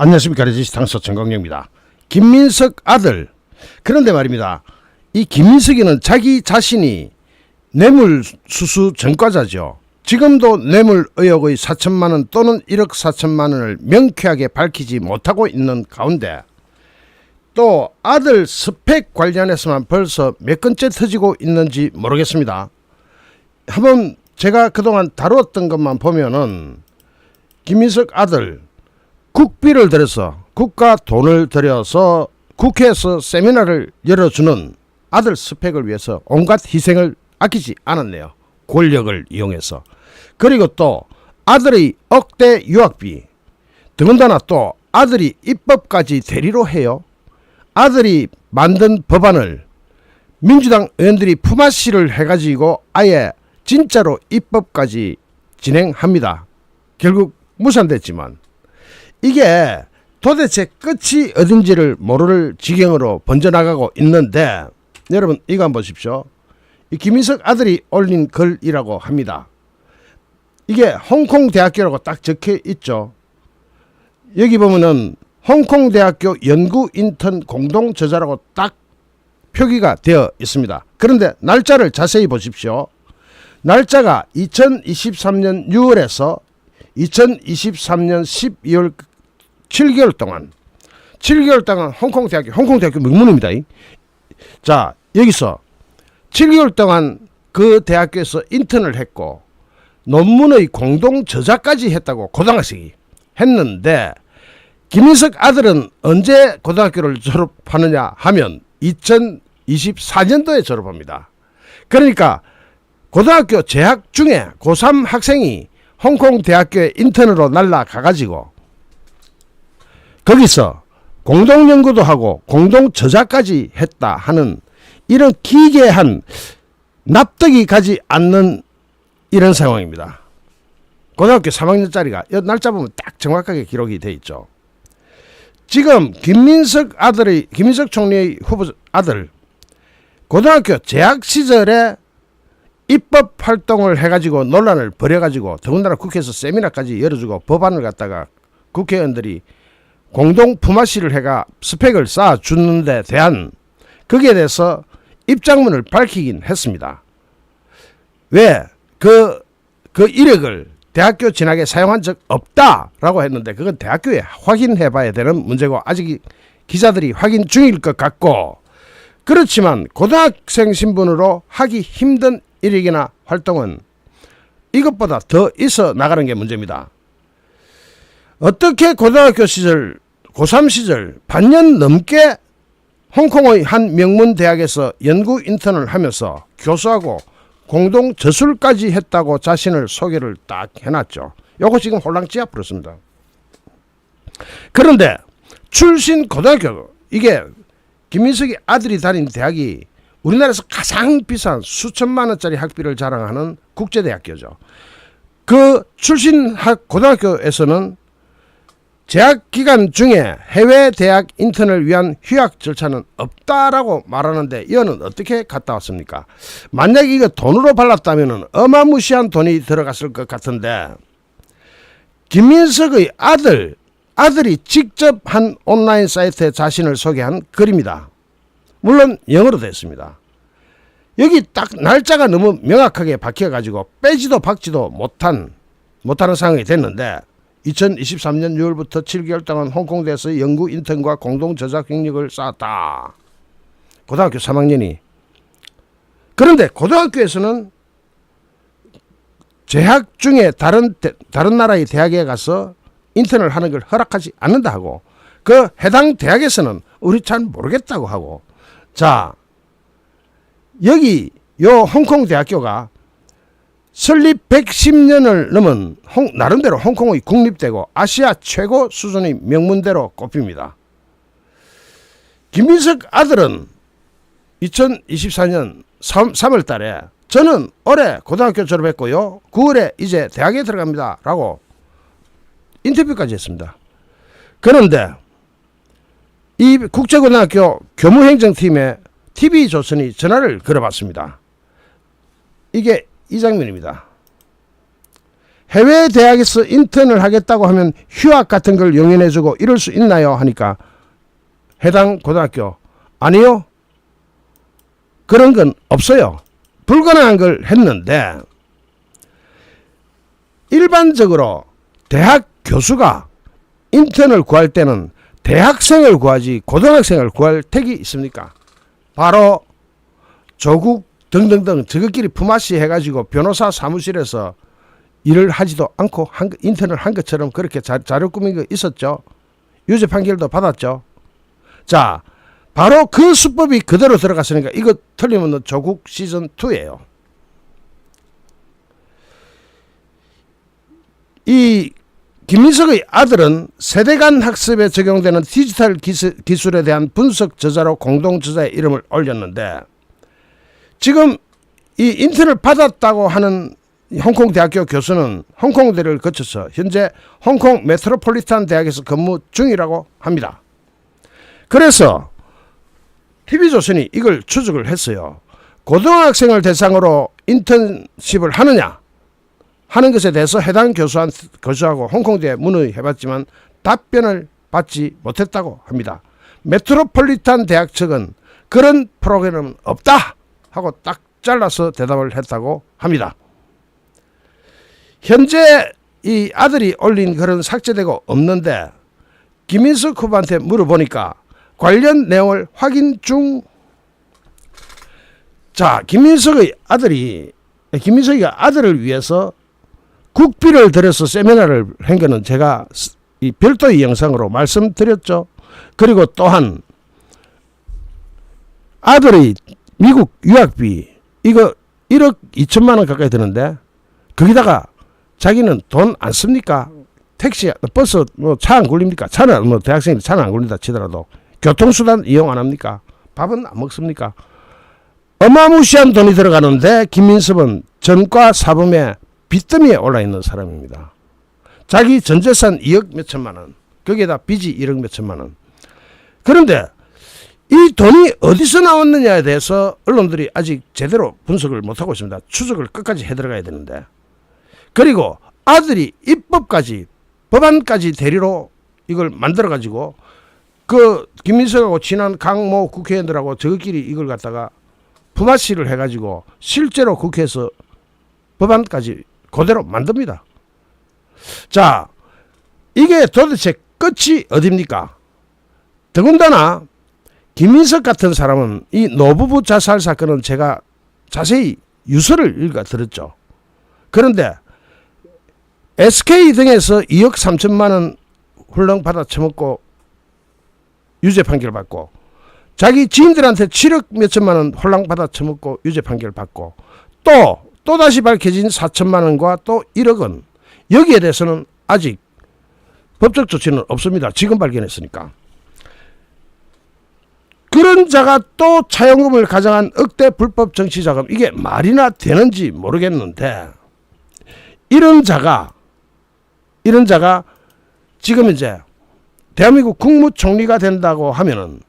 안녕하십니까 레지스 당서 정광영입니다. 김민석 아들 그런데 말입니다. 이 김민석이는 자기 자신이 뇌물수수 전과자죠. 지금도 뇌물 의혹의 4천만 원 또는 1억 4천만 원을 명쾌하게 밝히지 못하고 있는 가운데 또 아들 스펙 관련해서만 벌써 몇 건째 터지고 있는지 모르겠습니다. 한번 제가 그동안 다루었던 것만 보면은 김민석 아들 국비를 들여서 국가 돈을 들여서 국회에서 세미나를 열어주는 아들 스펙을 위해서 온갖 희생을 아끼지 않았네요. 권력을 이용해서. 그리고 또 아들의 억대 유학비 더군다나 또 아들이 입법까지 대리로 해요. 아들이 만든 법안을 민주당 의원들이 품앗이를 해가지고 아예 진짜로 입법까지 진행합니다. 결국 무산됐지만 이게 도대체 끝이 어딘지를 모를 지경으로 번져나가고 있는데 여러분 이거 한번 보십시오. 이 김인석 아들이 올린 글이라고 합니다. 이게 홍콩 대학교라고 딱 적혀 있죠. 여기 보면은 홍콩 대학교 연구 인턴 공동 저자라고 딱 표기가 되어 있습니다. 그런데 날짜를 자세히 보십시오. 날짜가 2023년 6월에서 2023년 12월 7개월 동안 7개월 동안 홍콩 대학교 홍콩 대학교 명문입니다. 자, 여기서 7개월 동안 그 대학교에서 인턴을 했고 논문의 공동 저자까지 했다고 고등학생이 했는데 김인석 아들은 언제 고등학교를 졸업하느냐 하면 2024년도에 졸업합니다. 그러니까 고등학교 재학 중에 고3 학생이 홍콩 대학교에 인턴으로 날라가 가지고 거기서 공동 연구도 하고 공동 저자까지 했다 하는 이런 기괴한 납득이 가지 않는 이런 상황입니다. 고등학교 3학년짜리가 날짜 보면 딱 정확하게 기록이 돼 있죠. 지금 김민석 아들의 김민석 총리의 후보 아들 고등학교 재학 시절에 입법 활동을 해가지고 논란을 벌여가지고 더군다나 국회에서 세미나까지 열어주고 법안을 갖다가 국회의원들이 공동 품앗이를 해가 스펙을 쌓아주는 데 대한 거기에 대해서 입장문을 밝히긴 했습니다. 왜? 그, 그 이력을 대학교 진학에 사용한 적 없다라고 했는데 그건 대학교에 확인해 봐야 되는 문제고 아직 기자들이 확인 중일 것 같고 그렇지만 고등학생 신분으로 하기 힘든 일이기나 활동은 이것보다 더 있어 나가는 게 문제입니다. 어떻게 고등학교 시절, 고3 시절 반년 넘게 홍콩의 한 명문 대학에서 연구 인턴을 하면서 교수하고 공동 저술까지 했다고 자신을 소개를 딱 해놨죠. 요거 지금 홀랑찌야 부렸습니다. 그런데 출신 고등학교 이게 김민석이 아들이 다닌 대학이 우리나라에서 가장 비싼 수천만 원짜리 학비를 자랑하는 국제대학교죠. 그 출신 학 고등학교에서는 재학 기간 중에 해외 대학 인턴을 위한 휴학 절차는 없다라고 말하는데 이거는 어떻게 갔다 왔습니까? 만약 이거 돈으로 발랐다면 어마무시한 돈이 들어갔을 것 같은데 김민석의 아들 아들이 직접 한 온라인 사이트에 자신을 소개한 글입니다. 물론 영어로 됐습니다. 여기 딱 날짜가 너무 명확하게 박혀가지고 빼지도 박지도 못한 못하는 상황이 됐는데 2023년 6월부터 7개월 동안 홍콩대에서 연구 인턴과 공동 저작 경력을 쌓았다. 고등학교 3학년이 그런데 고등학교에서는 재학 중에 다른 대, 다른 나라의 대학에 가서 인턴을 하는 걸 허락하지 않는다 하고 그 해당 대학에서는 우리 잘 모르겠다고 하고 자 여기 요 홍콩 대학교가 설립 110년을 넘은 홍, 나름대로 홍콩의 국립대고 아시아 최고 수준의 명문대로 꼽힙니다. 김민석 아들은 2024년 3, 3월 달에 저는 올해 고등학교 졸업했고요. 9월에 이제 대학에 들어갑니다. 라고 인터뷰까지 했습니다. 그런데 이 국제고등학교 교무행정팀에 TV조선이 전화를 걸어봤습니다. 이게 이 장면입니다. 해외 대학에서 인턴을 하겠다고 하면 휴학 같은 걸 용인해주고 이럴 수 있나요? 하니까 해당 고등학교 아니요. 그런 건 없어요. 불가능한 걸 했는데 일반적으로 대학 교수가 인턴을 구할 때는 대학생을 구하지 고등학생을 구할 택이 있습니까? 바로 조국 등등등 저것끼리 품앗이 해가지고 변호사 사무실에서 일을 하지도 않고 한, 인턴을 한 것처럼 그렇게 자, 자료 꾸민 거 있었죠. 유죄 판결도 받았죠. 자, 바로 그 수법이 그대로 들어갔으니까 이거 틀리면 조국 시즌 2예요. 이 김민석의 아들은 세대 간 학습에 적용되는 디지털 기술, 기술에 대한 분석 저자로 공동 저자의 이름을 올렸는데 지금 이 인턴을 받았다고 하는 홍콩 대학교 교수는 홍콩대를 거쳐서 현재 홍콩 메트로폴리탄 대학에서 근무 중이라고 합니다. 그래서 TV조선이 이걸 추적을 했어요. 고등학생을 대상으로 인턴십을 하느냐 하는 것에 대해서 해당 교수한, 교수하고 홍콩대에 문의해봤지만 답변을 받지 못했다고 합니다. 메트로폴리탄 대학 측은 그런 프로그램은 없다 하고 딱 잘라서 대답을 했다고 합니다. 현재 이 아들이 올린 글은 삭제되고 없는데 김인석 후보한테 물어보니까 관련 내용을 확인 중. 자, 김인석의 아들이 김인석이가 아들을 위해서 국비를 들여서 세미나를 한 거는 제가 이 별도의 영상으로 말씀드렸죠. 그리고 또한 아들의 미국 유학비 이거 1억 2천만 원 가까이 드는데 거기다가 자기는 돈 안 씁니까? 택시, 버스, 뭐 차 안 굴립니까? 차는 뭐 대학생이 차는 안 굴린다 치더라도 교통수단 이용 안 합니까? 밥은 안 먹습니까? 어마무시한 돈이 들어가는데 김민섭은 전과 사범에 빚더미에 올라 있는 사람입니다. 자기 전재산 2억 몇 천만 원, 거기에다 빚이 1억 몇 천만 원. 그런데 이 돈이 어디서 나왔느냐에 대해서 언론들이 아직 제대로 분석을 못하고 있습니다. 추적을 끝까지 해 들어가야 되는데. 그리고 아들이 입법까지 법안까지 대리로 이걸 만들어 가지고 그 김민석하고 친한 강모 국회의원들하고 저끼리 이걸 갖다가 품앗이를 해가지고 실제로 국회에서 법안까지 그대로 만듭니다. 자, 이게 도대체 끝이 어딥니까? 더군다나 김민석 같은 사람은 이 노부부 자살 사건은 제가 자세히 유서를 읽어 들었죠. 그런데 SK 등에서 2억 3천만 원 훌렁 받아 처먹고 유죄 판결 받고 자기 지인들한테 7억 몇천만 원 홀랑 받아 처먹고 유죄 판결 받고 또 또다시 밝혀진 4천만 원과 또 1억 원 여기에 대해서는 아직 법적 조치는 없습니다. 지금 발견했으니까. 그런 자가 또 차용금을 가져간 억대 불법 정치 자금 이게 말이나 되는지 모르겠는데 이런 자가 이런 자가 지금 이제 대한민국 국무총리가 된다고 하면은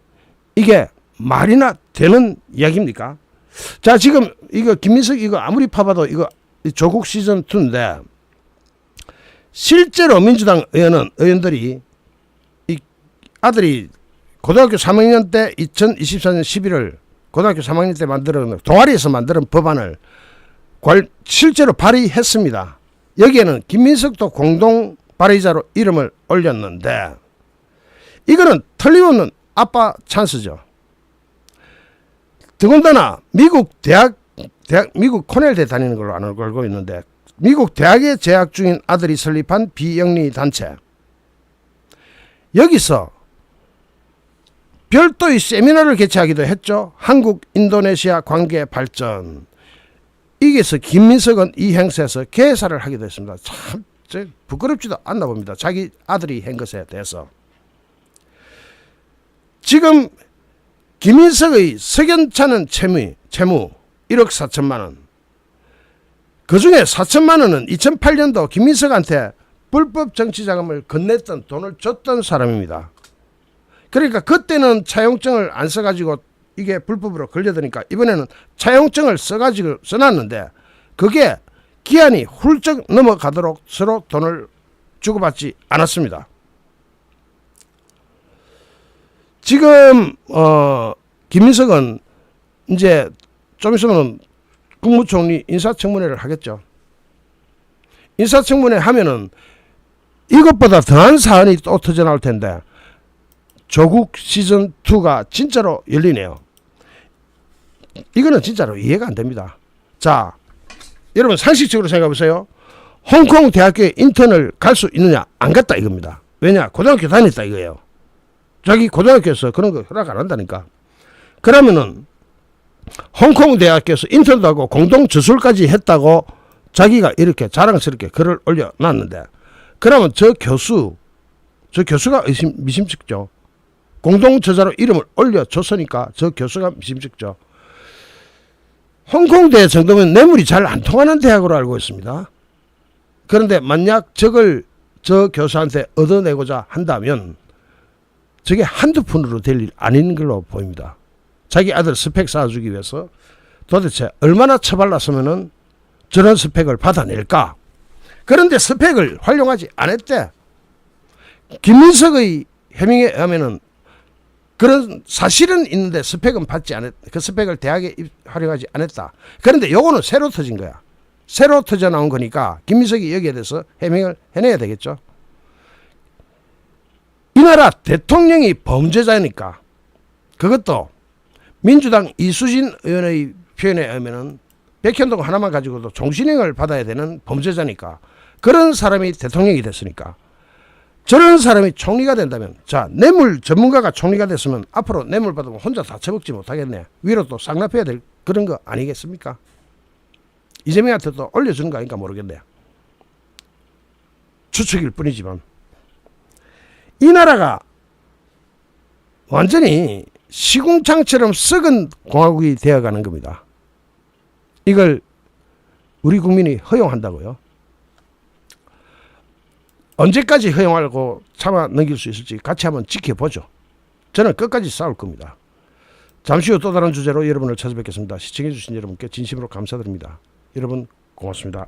이게 말이나 되는 이야기입니까? 자 지금 이거 김민석 이거 아무리 파봐도 이거 조국 시즌 2인데 실제로 민주당 의원은 의원들이 이 아들이 고등학교 3학년 때 2024년 11월 고등학교 3학년 때 만들은 동아리에서 만드는 법안을 관, 실제로 발의했습니다. 여기에는 김민석도 공동 발의자로 이름을 올렸는데 이거는 틀림없는 아빠 찬스죠. 더군다나 미국 대학 대학 미국 코넬대 다니는 걸로 알고 있는데 미국 대학에 재학 중인 아들이 설립한 비영리 단체 여기서 별도의 세미나를 개최하기도 했죠. 한국 인도네시아 관계 발전. 이게서 김민석은 이 행사에서 개사를 하기도 했습니다. 참 부끄럽지도 않나 봅니다. 자기 아들이 한 것에 대해서. 지금 김인석의 석연찮은 채무, 채무 1억 4천만 원. 그 중에 4천만 원은 2008년도 김인석한테 불법 정치 자금을 건넸던 돈을 줬던 사람입니다. 그러니까 그때는 차용증을 안 써가지고 이게 불법으로 걸려드니까 이번에는 차용증을 써가지고 써놨는데 그게 기한이 훌쩍 넘어가도록 서로 돈을 주고받지 않았습니다. 지금 어 김민석은 이제 좀 있으면 국무총리 인사청문회를 하겠죠. 인사청문회 하면은 이것보다 더한 사안이 또 터져 나올 텐데 조국 시즌 2가 진짜로 열리네요. 이거는 진짜로 이해가 안 됩니다. 자, 여러분 상식적으로 생각해 보세요. 홍콩 대학교에 인턴을 갈 수 있느냐? 안 갔다 이겁니다. 왜냐? 고등학교 다녔다 이거예요. 자기 고등학교에서 그런 거 허락 안 한다니까. 그러면은 홍콩 대학교에서 인턴도 하고 공동 저술까지 했다고 자기가 이렇게 자랑스럽게 글을 올려놨는데 그러면 저 교수 저 교수가 의심, 미심쩍죠. 공동 저자로 이름을 올려줬으니까 저 교수가 미심쩍죠. 홍콩대 정도면 뇌물이 잘 안 통하는 대학으로 알고 있습니다. 그런데 만약 저걸 저 교수한테 얻어내고자 한다면 저게 한두 푼으로 될 일 아닌 걸로 보입니다. 자기 아들 스펙 쌓아주기 위해서 도대체 얼마나 처발랐으면은 저런 스펙을 받아낼까? 그런데 스펙을 활용하지 않았대. 김민석의 해명에 의하면은 그런 사실은 있는데 스펙은 받지 않았, 그 스펙을 대학에 입- 활용하지 않았다. 그런데 요거는 새로 터진 거야. 새로 터져 나온 거니까 김민석이 여기에 대해서 해명을 해내야 되겠죠. 이 나라 대통령이 범죄자니까 그것도 민주당 이수진 의원의 표현에 의하면은 백현동 하나만 가지고도 종신형을 받아야 되는 범죄자니까 그런 사람이 대통령이 됐으니까 저런 사람이 총리가 된다면 자 뇌물 전문가가 총리가 됐으면 앞으로 뇌물 받으면 혼자 다 처먹지 못하겠네 위로 또 쌍납해야 될 그런 거 아니겠습니까 이재명한테 또 올려주는 거 아닌가 모르겠네요 추측일 뿐이지만 이 나라가 완전히 시궁창처럼 썩은 공화국이 되어가는 겁니다. 이걸 우리 국민이 허용한다고요? 언제까지 허용하고 참아 넘길 수 있을지 같이 한번 지켜보죠. 저는 끝까지 싸울 겁니다. 잠시 후 또 다른 주제로 여러분을 찾아뵙겠습니다. 시청해주신 여러분께 진심으로 감사드립니다. 여러분 고맙습니다.